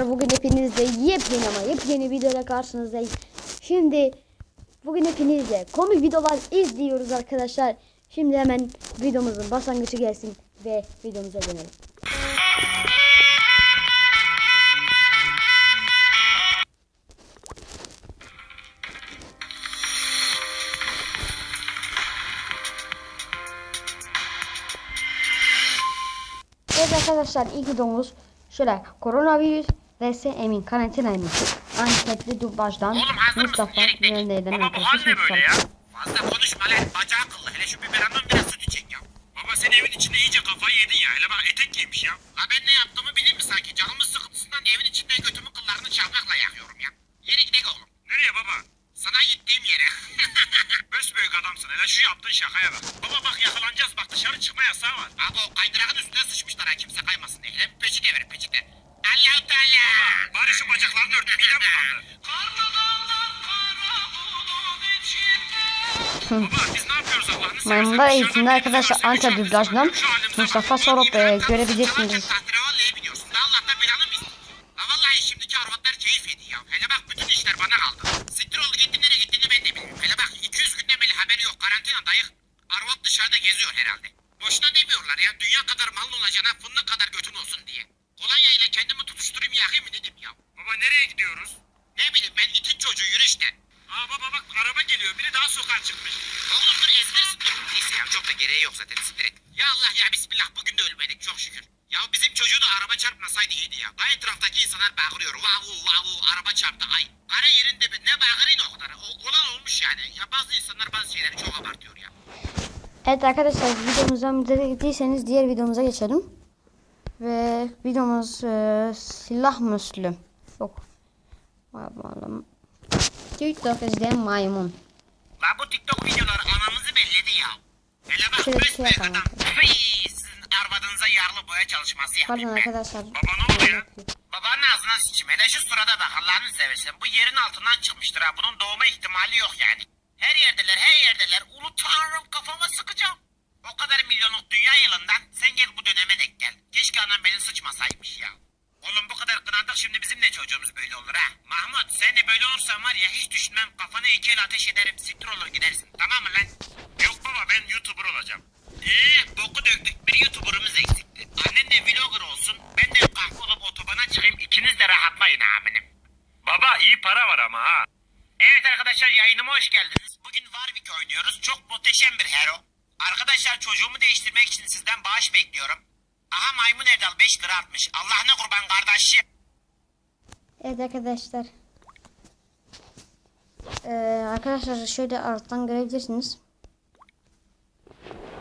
Bugün hepinizle yepyeni ama yepyeni videoyla karşınızdayız. Şimdi bugün hepinizle komik videolar izliyoruz arkadaşlar. Şimdi hemen videomuzun başlangıcı gelsin ve videomuza dönelim. Evet arkadaşlar ilk videomuz şöyle koronavirüs vs Emin karantina Emin. Anketli dublajdan Mustafa hal arkadaşlar ne böyle ya? Mustafa. Fazla konuşma lan. Bacağı kıllı. Hele şu biberondan biraz süt içecek ya. Baba sen evin içinde iyice kafayı yedin ya. Hele bak etek giymiş ya. La ben ne yaptığımı bileyim mi sanki? Canımın sıkıntısından evin içinde götümün kıllarını çakmakla yakıyorum ya. Yere gidelim oğlum. Nereye baba? Sana gittiğim yere. Büyük adamsın. Hele şu yaptığın şakaya bak. Baba bak yakalanacağız. Bak dışarı çıkma yasağı var. Abi o kaydırağın üstüne sıçmışlar ha. Kimse kaymasın diye. Hem peçete verin peçete. Allah-u Teala. Bari şu bacaklarını ört. Midem bulandı. Dışarıdan eğitimde arkadaşlar Antep halimize Mustafa. Sorop, e, görebilirsiniz. Sabancı Tahterevalla'ya biniyorsun. Da Allah'tan belanı mı istiyorsun? La vallahi şimdiki arvatlar keyif ediyor ya. Hele bak bütün işler bana kaldı. Siktir oldu gitti nereye gittiğini ben de bilmiyorum. Hele bak 200 günden beri haberi yok. Karantina dayık. Arvat dışarıda geziyor herhalde. Boşuna demiyorlar ya. Dünya kadar malın olacağına fındık kadar götün olsun diye. Kolonya ile kendimi tutuşturayım yakayım mı dedim ya. Baba nereye gidiyoruz? Ne bileyim ben itin çocuğu yürü işte. Aa baba bak araba geliyor. Biri daha sokağa çıkmış. Oğlum dur ezilirsin dur. Neyse ya çok da gereği yok zaten siktir. Ya Allah ya bismillah bugün de ölmedik çok şükür. Ya bizim çocuğu da araba çarpmasaydı iyiydi ya. Gayet etraftaki insanlar bağırıyor. Vavu vavu araba çarptı ay. Kara yerin dibi ne bağırın o kadar. O, olan olmuş yani. Ya bazı insanlar bazı şeyleri çok abartıyor ya. Evet arkadaşlar videomuza müdahale ettiyseniz diğer videomuza geçelim. Ve videomuz e, silah müslüm. Yok. Bakalım. TikTok izleyen maymun. La bu TikTok videoları anamızı belledi ya. Hele bak Şöyle bir büyük şey büyük yapalım. adam. Fıy, sizin arvadınıza yağlı boya çalışması yapayım Pardon ben. arkadaşlar. Baba ne oldu ya? Babanın ağzına sıçayım. Hele şu sırada bak Allah'ını seversen. Bu yerin altından çıkmıştır ha. Bunun doğma ihtimali yok yani. Her yerdeler her yerdeler. Ulu tanrım kafama sıkacağım. O kadar milyonluk dünya yılından sen gel bu döneme denk gel. Keşke anam beni sıçmasaymış ya. Oğlum bu kadar kınadık şimdi bizim de çocuğumuz böyle olur ha. Mahmut sen de böyle olursan var ya hiç düşünmem kafana iki el ateş ederim siktir olur gidersin tamam mı lan? Yok baba ben YouTuber olacağım. Eee boku döktük bir YouTuber'ımız eksikti. Annen de vlogger olsun ben de kahve olup otobana çıkayım ikiniz de rahatlayın aminim. Baba iyi para var ama ha. Evet arkadaşlar yayınıma hoş geldiniz. Bugün Warwick oynuyoruz. Çok muhteşem bir hero. Arkadaşlar çocuğumu değiştirmek için sizden bağış bekliyorum. Aha maymun Erdal 5 lira atmış. Allah'ına kurban kardeşim. Evet arkadaşlar. Ee, arkadaşlar şöyle alttan görebilirsiniz.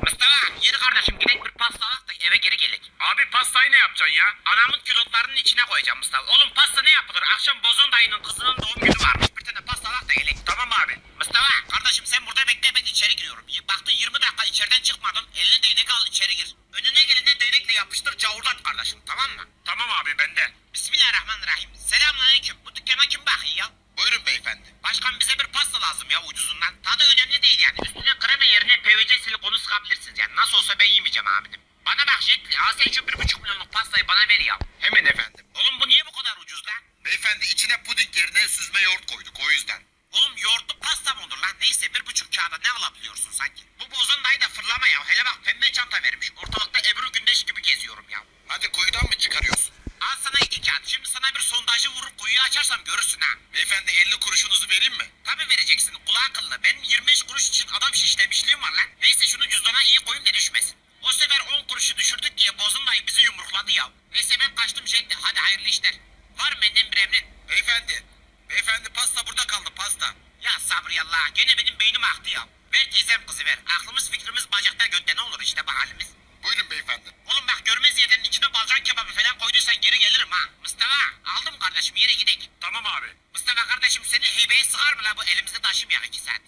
Mustafa yürü kardeşim gidelim bir pasta eve geri gelek. Abi pastayı ne yapacaksın ya? Anamın külotlarının içine koyacağım Mustafa. Oğlum pasta ne yapılır? Akşam Bozon dayının kızının doğum günü varmış. Bir tane pasta alak da gelek. Tamam abi. Mustafa kardeşim sen burada bekle ben içeri giriyorum. Baktın 20 dakika içeriden çıkmadın. Eline değnek al içeri gir. Önüne gelene değnekle yapıştır cavurdat kardeşim tamam mı? Tamam abi bende. Bismillahirrahmanirrahim. Selamünaleyküm. Bu dükkana kim bakıyor ya? Buyurun beyefendi. Başkan bize bir pasta lazım ya ucuzundan. Tadı önemli değil yani. Üstüne krema yerine PVC silikonu sıkabilirsiniz yani. Nasıl olsa ben yemeyeceğim aminim. Bana bak Jetli. Sen şu bir buçuk milyonluk pastayı bana ver ya. Hemen efendim. Oğlum bu niye bu kadar ucuz lan? Beyefendi içine puding yerine süzme yoğurt koyduk o yüzden. Oğlum yoğurtlu pasta mı olur lan? Neyse bir buçuk kağıda ne alabiliyorsun sanki? Bu bozun dayı da fırlama ya. Hele bak pembe çanta vermiş. Ortalıkta Ebru Gündeş gibi geziyorum ya. Hadi kuyudan mı çıkarıyorsun? Al sana iki kağıt. Şimdi sana bir sondajı vurup kuyuyu açarsam görürsün ha. Beyefendi 50 kuruşunuzu vereyim mi? Tabii vereceksin. Kulağı akıllı. Benim 25 kuruş için adam şişlemişliğim var lan. Neyse şunu cüzdana iyi koyun da düşmesin. O sefer 10 kuruşu düşürdük diye bozun dayı bizi yumrukladı ya. Neyse ben kaçtım Jetli. Hadi hayırlı işler. Var mı benden bir emrin? Beyefendi. Beyefendi pasta burada kaldı pasta. Ya sabri Allah. Gene benim beynim aktı ya. Ver teyzem kızı ver. Aklımız fikrimiz bacakta götte ne olur işte bu halimiz. Buyurun beyefendi. Oğlum bak görmez yerlerin içine balcan kebabı falan koyduysan geri gelirim ha. Mustafa aldım kardeşim yere gidelim. Tamam abi. Mustafa kardeşim seni heybeye sığar mı la bu elimizde taşımayak iki saat.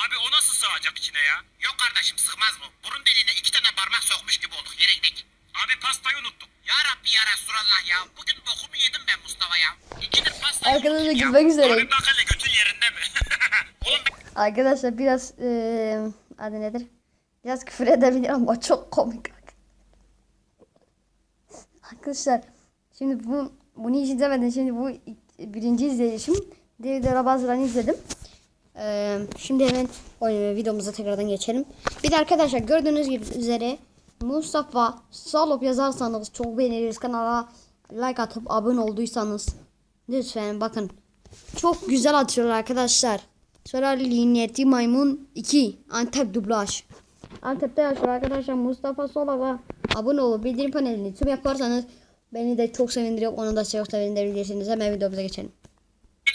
Abi o nasıl sığacak içine ya? Yok kardeşim sığmaz mı? Burun deliğine iki tane parmak sokmuş gibi olduk yere gidelim. Abi pastayı unuttuk. Ya Rabbi ya Resulallah ya. Bugün bokumu yedim ben Mustafa ya. İkidir pastayı Arkadaşlar gülmek üzere. Abi bak hele götün yerinde mi? Arkadaşlar biraz eee adı nedir? Biraz küfür edebilir ama çok komik. Arkadaşlar Şimdi bu bunu hiç izlemedim. Şimdi bu birinci izleyişim. Diğer videolara bazılarını izledim. Ee, şimdi hemen oyun videomuza tekrardan geçelim. Bir de arkadaşlar gördüğünüz gibi üzere Mustafa Salop yazarsanız çok beğeniriz. Kanala like atıp abone olduysanız lütfen bakın. Çok güzel atıyor arkadaşlar. Sonra Linyeti Maymun 2 Antep dublaj. Antep'te yaşıyor arkadaşlar Mustafa Solak'a abone olup bildirim panelini tüm yaparsanız beni de çok sevindiriyor. Onu da çok sevindirebilirsiniz. Hemen videomuza geçelim.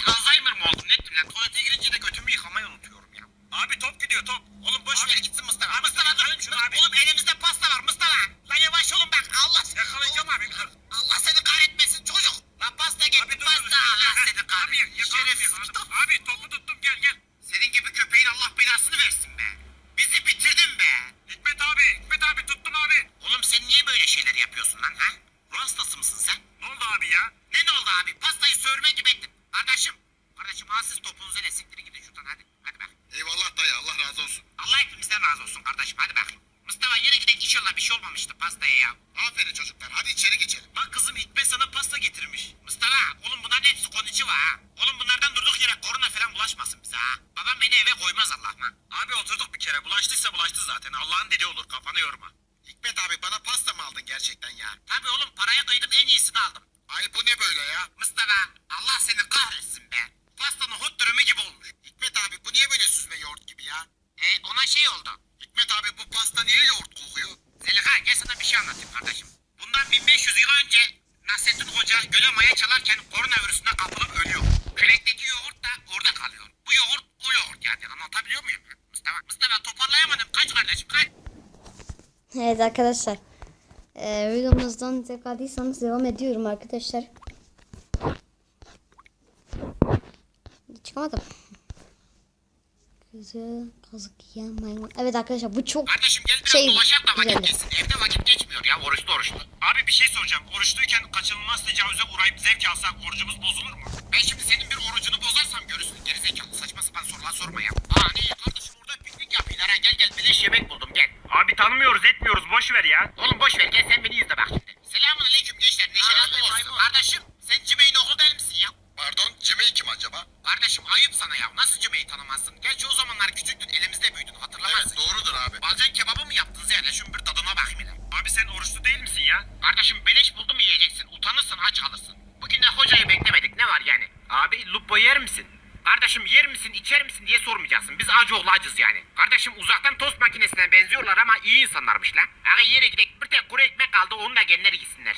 Alzheimer mı oldun nettim lan? Tuvalete girince de götümü yıkamayı unutuyorum ya. Abi top gidiyor top. Oğlum boş ver gitsin Mustafa. Abi, Mustafa dur. Şunu abi. Oğlum elimizde pasta var Mustafa. Lan yavaş olun bak. Allah seni yakalayacağım abi. Dur. Allah seni kahretmesin çocuk. Lan pasta getir pasta. Allah seni kahretsin. Şerefsiz. Abi topu tuttum gel gel. Senin gibi köpeğin Allah belasını versin be. Bizi bitirdin be. Hikmet abi, Hikmet abi tuttum abi. Oğlum sen niye böyle şeyler yapıyorsun lan ha? Ruh hastası mısın sen? Ne oldu abi ya? Ne ne oldu abi? Pastayı sövürme gibi ettin. Kardeşim, kardeşim ha siz topunuza ne siktirin gidin şuradan hadi. Hadi bak. Eyvallah dayı Allah razı olsun. Allah hepimizden razı olsun kardeşim hadi bak. Mustafa yere gidelim inşallah bir şey olmamıştı pastaya ya. Aferin çocuklar hadi içeri geçelim. Bak kızım Hikmet sana pasta getirmiş. Mustafa oğlum bunların hepsi konucu var ha. Oğlum bunlardan durduk yere korona falan bulaşmasın bize ha. Babam beni eve koymaz Allah'ıma. Abi oturduk bir kere bulaştıysa bulaştı zaten. Allah'ın dediği olur kafanı yorma. Hikmet abi bana pasta mı aldın gerçekten ya? Paraya kıydım en iyisini aldım. Ay bu ne böyle ya? Mustafa Allah seni kahretsin be. Pastanın hot dürümü gibi olmuş. Hikmet abi bu niye böyle süzme yoğurt gibi ya? E ona şey oldu. Hikmet abi bu pasta niye yoğurt kokuyor? Zelika gel sana bir şey anlatayım kardeşim. Bundan 1500 yıl önce Nasrettin Hoca göle maya çalarken koronavirüsüne kapılıp ölüyor. Kürekteki yoğurt da orada kalıyor. Bu yoğurt o yoğurt yani anlatabiliyor muyum? Mustafa, Mustafa toparlayamadım kaç kardeşim kaç. Evet arkadaşlar. Ee, videomuzdan tıkladıysanız devam ediyorum arkadaşlar. Çıkamadım. Kızı kazık yiyen maymun. Evet arkadaşlar bu çok Kardeşim gel biraz Şey, dolaşak da vakit geçsin. Evde vakit geçmiyor ya oruçlu oruçlu. Abi bir şey soracağım. Oruçluyken kaçınılmaz tecavüze uğrayıp zevk alsak orucumuz bozulur mu? Ben şimdi senin bir orucunu bozarsam görürsün. Gerizekalı saçma sapan sorular sorma ya. Aa ne kardeşim orada piknik yapıyorlar ha. Gel gel bileş yemek buldum gel. Abi tanımıyoruz etmiyoruz boş ver ya. Oğlum boş ver gel sen beni izle bak şimdi. Selamun aleyküm gençler. Neşeniz bol olsun. Kardeşim sen Cimey'in oğlu değil misin ya? Pardon Cimey kim acaba? Kardeşim ayıp sana ya. Nasıl Cimey'i tanımazsın? Gerçi o zamanlar küçüktün elimizde büyüdün hatırlamazsın. Evet doğrudur abi. Balcan kebabı mı yaptın Zeyne? Şun bir tadına bakayım hele. Abi sen oruçlu değil misin ya? Kardeşim beleş buldum yiyeceksin. Utanırsın aç kalırsın. Bugün de hocayı beklemedik. Ne var yani? Abi lupo yer misin? Kardeşim yer misin içer misin diye sormayacaksın. Biz acı oğlu acız yani. Kardeşim uzaktan tost makinesine benziyorlar ama iyi insanlarmış lan. Abi yere gidelim bir tek kuru ekmek kaldı onu da genler gitsinler.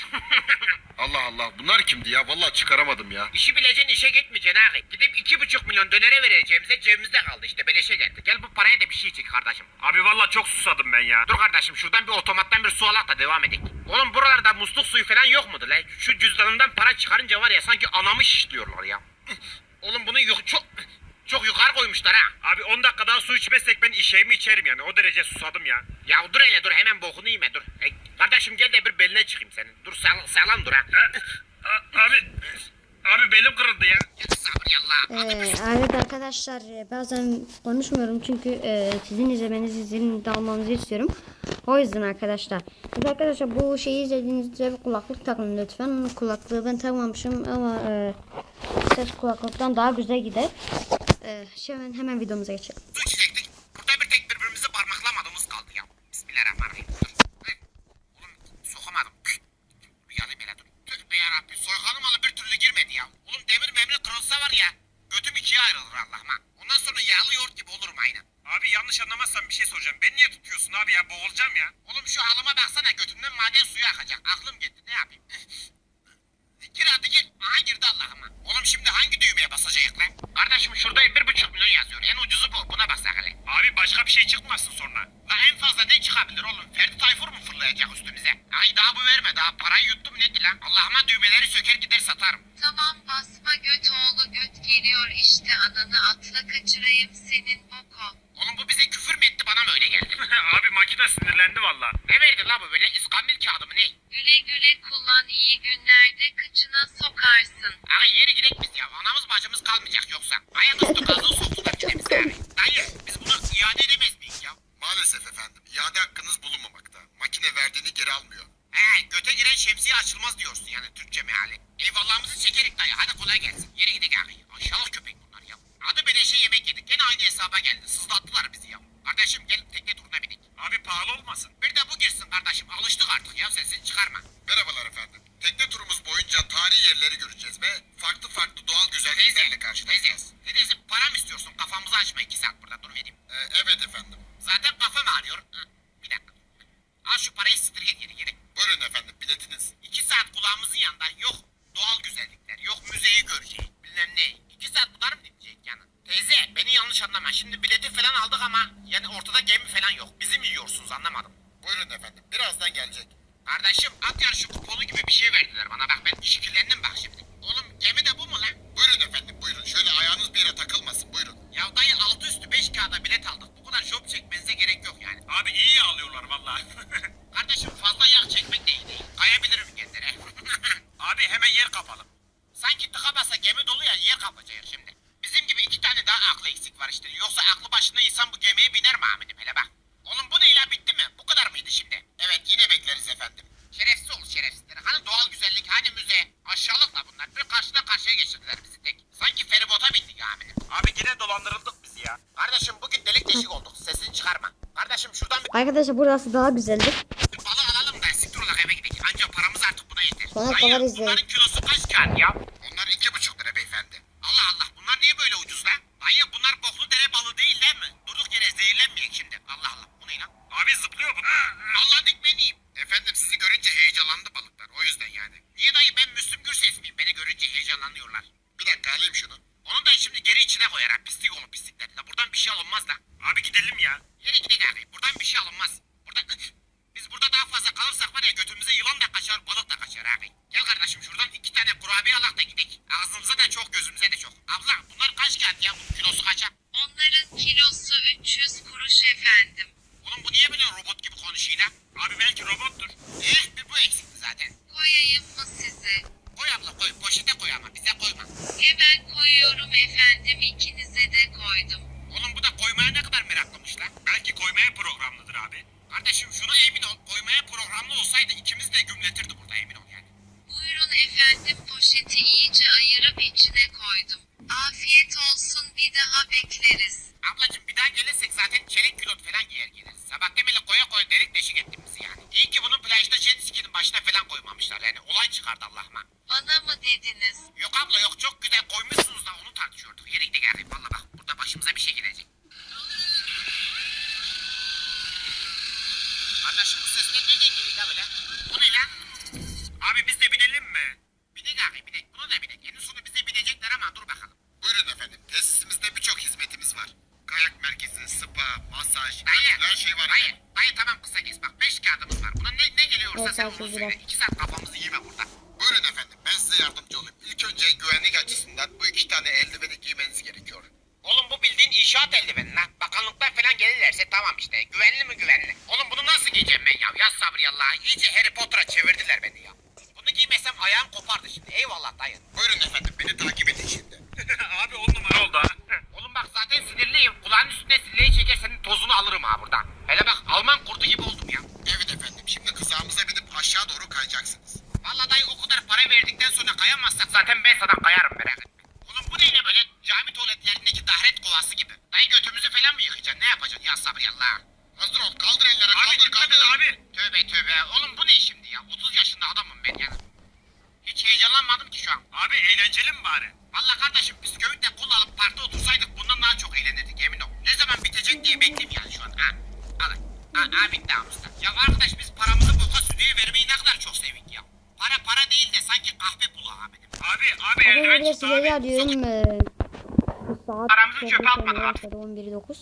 Allah Allah bunlar kimdi ya? Vallahi çıkaramadım ya. İşi bileceksin işe gitmeyeceksin abi. Gidip iki buçuk milyon dönere vereceğimize cebimizde kaldı işte beleşe geldi. Gel bu paraya da bir şey çek kardeşim. Abi valla çok susadım ben ya. Dur kardeşim şuradan bir otomattan bir su alak da devam edelim. Oğlum buralarda musluk suyu falan yok mudur lan? Şu cüzdanından para çıkarınca var ya sanki anamı şişliyorlar ya. Oğlum bunu yok çok çok yukarı koymuşlar ha. Abi 10 dakika daha su içmezsek ben işeğimi içerim yani. O derece susadım ya. Ya dur hele dur hemen bokunu yeme dur. E, kardeşim gel de bir beline çıkayım senin. Dur sağ, sağlam dur ha. abi abi belim kırıldı ya. Sabır yallah. Ee, evet arkadaşlar e, bazen konuşmuyorum çünkü e, sizin izlemenizi sizin de almanızı istiyorum. O yüzden arkadaşlar. Evet arkadaşlar bu şeyi izlediğinizde kulaklık takın lütfen. Kulaklığı ben takmamışım ama e, ses kulaklıktan daha güzel gider. E, hemen hemen videomuza geçelim. Su içecektik. Burada bir tek birbirimizi parmaklamadığımız kaldı ya. Bismillahirrahmanirrahim. Oğlum sokamadım. Yalayım hele dur. Tövbe yarabbim. Soykanım alı bir türlü girmedi ya. Oğlum demir memri kırılsa var ya. Götüm ikiye ayrılır Allah'ıma. Ondan sonra yağlı yoğurt gibi olurum aynen. Abi yanlış anlamazsan bir şey soracağım. Beni niye tutuyorsun abi ya? Boğulacağım ya. Oğlum şu halıma baksana götümden maden suyu akacak. Aklım gitti ne yapayım? Gir hadi gir. Aha girdi Allah'ıma. Oğlum şimdi hangi düğmeye basacağız lan? Kardeşim şurada bir buçuk milyon yazıyor. En ucuzu bu. Buna basak hele. Abi başka bir şey çıkmasın sonra. La en çıkabilir oğlum? Ferdi Tayfur mu fırlayacak üstümüze? Ay daha bu verme. Daha parayı yuttum ne lan? Allah'ıma düğmeleri söker gider satarım. Tamam basma göt oğlu göt geliyor işte ananı atla kaçırayım senin boko. Oğlum bu bize küfür mü etti bana mı öyle geldi? Abi makine sinirlendi valla. Ne verdi la bu böyle iskambil kağıdı mı ne? Güle güle kullan iyi günlerde kıçına sokarsın. Abi yeri gidek biz ya. Anamız bacımız kalmayacak yoksa. Ayaküstü kazığı soktular bir de bize abi. Dayı biz bunu iade ya? Maalesef efendim iade hakkınız bulunmamakta. Makine verdiğini geri almıyor. He göte giren şemsiye açılmaz diyorsun yani Türkçe mi kolay gelsin. Yere gidek abi. Aşağılık köpek bunlar ya. Adı beleşe yemek yedik. Gene aynı hesaba geldi. Sızlattılar bizi ya. Kardeşim gel tekne turuna binek. Abi pahalı olmasın. Bir de bu girsin kardeşim. Alıştık artık ya sesini çıkarma. Merhabalar efendim. Tekne turumuz boyunca tarihi yerleri göreceğiz ve farklı farklı doğal güzelliklerle karşılaşacağız. teyze. Teyze para mı istiyorsun? Kafamızı açma iki saat burada dur vereyim. Ee, evet efendim. Zaten kafam ağrıyor. Bir dakika. Al şu parayı stirget geri geri. Buyurun efendim biletiniz. İki saat kulağımızın yanında yok doğal güzellikler, yok müzeyi göreceğiz, bilmem ne. İki saat bunlar mı dinleyecek yani? Teyze beni yanlış anlama. Şimdi bileti falan aldık ama yani ortada gemi falan yok. Bizi mi yiyorsunuz anlamadım. Buyurun efendim. Birazdan gelecek. Kardeşim at yarışı kuponu gibi bir şey verdiler bana. Bak ben işkillendim bak şimdi. Oğlum gemi de bu mu lan? Buyurun efendim buyurun. Şöyle ayağınız bir yere takılmasın buyurun. Ya dayı altı üstü beş kağıda bilet aldık. Bu kadar şop çekmenize gerek yok yani. Abi iyi alıyorlar vallahi. Kardeşim fazla yağ çekmek de iyi değil. Kayabilirim kendine. Abi hemen yer kapalım. Sanki tıka basa gemi dolu ya yer kapacağız şimdi. Bizim gibi iki tane daha aklı eksik var işte. Yoksa aklı başında insan bu gemiye biner mi amirim hele bak. Oğlum bu ne ya bitti mi? Bu kadar mıydı şimdi? Evet yine bekleriz efendim. Şerefsiz ol şerefsizler. Hani doğal güzellik, hani müze? Aşağılıkla bunlar. Bir karşıdan karşıya geçirdiler bizi tek. Sanki feribota bindik amirim. Abi yine dolandırıldık biz ya. Kardeşim bugün delik deşik olduk. Sesini çıkarma. Şuradan Arkadaşlar burası daha güzeldi. bir balık alalım da siktir olarak eve gidelim. Ancak paramız artık buna yeter. Dayı, kadar izleyin. Bunların kilosu kaç kağıt ya? Onlar iki buçuk lira beyefendi. Allah Allah bunlar niye böyle ucuz lan? Dayı bunlar boklu dere balığı değil değil mi? Durduk yere zehirlenmeyek şimdi. Allah Allah bu ne lan? Abi zıplıyor bunlar. Allah'ın ekmeğini yiyeyim. Efendim sizi görünce heyecanlandı balıklar. O yüzden yani. Niye dayı ben Müslüm Gürses miyim? Beni görünce heyecanlanıyorlar. Bir dakika alayım şunu. Onu da şimdi geri içine koyar ha. Pislik oğlu pislikler. La buradan bir şey alınmaz da. Abi gidelim ya. Yere gidelim abi. Buradan bir şey alınmaz. Buradan biz burada daha fazla kalırsak var ya götümüze yılan da kaçar balık da kaçar abi. Gel kardeşim şuradan iki tane kurabiye alak da gidelim. Ağzımıza da çok gözümüze de çok. Abla bunlar kaç kağıt ya? Bunun kilosu kaça? Onların kilosu 300 kuruş efendim. Oğlum bu niye böyle robot gibi konuşuyor lan? Abi belki robottur. Eh bir bu eksikti zaten. Koyayım mı size? Koy abla koy. Poşete koy ama bize koyma. Hemen koyuyorum efendim ikinize de koydum. Oğlum bu da koymaya ne kadar meraklamış lan? Belki koymaya programlıdır abi. Kardeşim şunu emin ol. Koymaya programlı olsaydı ikimiz de gümletirdi burada emin ol yani. Buyurun efendim poşeti iyice ayırıp içine koydum. Afiyet olsun bir daha bekleriz. Ablacım bir daha gelirsek zaten çelik külot falan giyer geliriz. Sabah demeli koya koya delik deşik ettin bizi yani. İyi ki bunun plajda jet ski'nin başına falan koymamışlar yani. Olay çıkardı Allah'ıma. Bana mı dediniz? Yok abla yok çok güzel koymuşsunuz da onu tartışıyorduk. Yere gidelim yani. Valla bak burada başımıza bir şey gelecek. Kardeşim bu sesler nereden geliyor la böyle? Bu ne lan? Abi biz de binelim mi? Binek abi binek. Bunu da binek. En sonu bize binecekler ama dur bakalım. Buyurun efendim. Tesisimizde birçok hizmetimiz var. Kayak merkezi, spa, masaj, Dayı. her şey var. Dayı. efendim. Dayı tamam kısa kes. Bak beş kağıdımız var. Buna ne, ne geliyorsa Evet, sen onu söyle. İki saat kafamızı yeme burada. Buyurun efendim. Ben size yardımcı olayım. İlk önce güvenlik açısından bu iki tane eldiveni giymeniz gerekiyor. Oğlum bu bildiğin inşaat eldiveni lan. Bakanlıktan falan gelirlerse tamam işte. Güvenli mi güvenli? Oğlum bunu nasıl giyeceğim ben ya? Ya sabri Allah. İyice Harry Potter'a çevirdiler beni sabriyallah. Mazlum kaldır elleri kaldır kaldır. Abi Tövbe tövbe oğlum bu ne şimdi ya 30 yaşında adamım ben ya. Hiç heyecanlanmadım ki şu an. Abi eğlenceli mi bari? Valla kardeşim biz köyde kul alıp parkta otursaydık bundan daha çok eğlenirdik emin ol. Ne zaman bitecek diye bekliyorum yani şu an. Ha. Alın. Ha, abi damızda. Ya arkadaş biz paramızı boka sütüyü vermeyi ne kadar çok sevdik ya. Para para değil de sanki kahve pulu abi. Abi abi eldiven çıktı abi. Abi arıyorum. Saat Paramızı çöpe atmadık abi. 11.9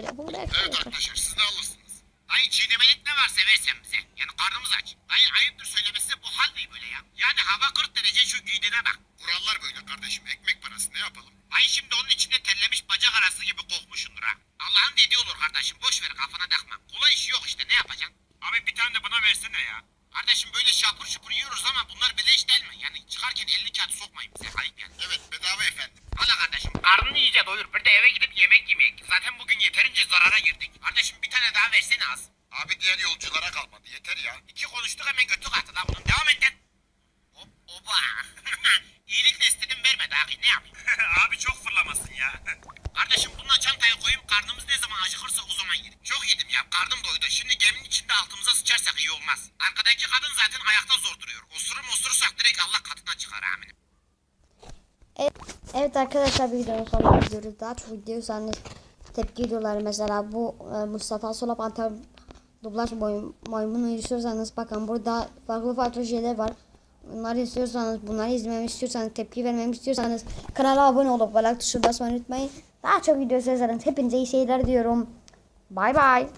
telefonu ver. Evet arkadaşlar siz ne alırsınız? Dayı çiğnemelik ne varsa versen bize. Yani karnımız aç. Dayı ayıptır söylemesi bu hal değil böyle ya. Yani hava 40 derece şu güydene bak. Kurallar böyle kardeşim ekmek parası ne yapalım? Dayı şimdi onun içinde terlemiş bacak arası gibi kokmuşsundur ha. Allah'ın dediği olur kardeşim boş ver kafana takma. Kolay işi yok işte ne yapacaksın? Abi bir tane de bana versene ya. Kardeşim böyle şapur şupur yiyoruz ama bunlar beleş değil mi? Yani çıkarken 50 kağıt sokmayın bize ayıp yani. Evet bedava efendim. Hala kardeşim karnını iyice doyur bir de eve gidip yemek yemeyek. Zaten zarara girdik. Kardeşim bir tane daha versene az. Abi diğer yolculara kalmadı. Yeter ya. İki konuştuk hemen götü kalktı lan bunun. Devam et lan. Hop oba. İyilik de istedim vermedi abi ne yapayım? abi çok fırlamasın ya. Kardeşim bununla çantaya koyayım karnımız ne zaman acıkırsa o zaman yerim. Çok yedim ya karnım doydu. Şimdi geminin içinde altımıza sıçarsak iyi olmaz. Arkadaki kadın zaten ayakta zor duruyor. Osurum osurursak direkt Allah katına çıkar amirim. Evet arkadaşlar bir videonun sonuna gidiyoruz. Daha çok videoysanız tepki videoları mesela bu e, Mustafa Solap Antal dublaj maymunu istiyorsanız bakın burada farklı farklı şeyler var. Bunları istiyorsanız bunları izlememi istiyorsanız tepki vermemi istiyorsanız kanala abone olup like tuşuna basmayı unutmayın. Daha çok video istiyorsanız hepinize iyi seyirler diyorum. Bay bay.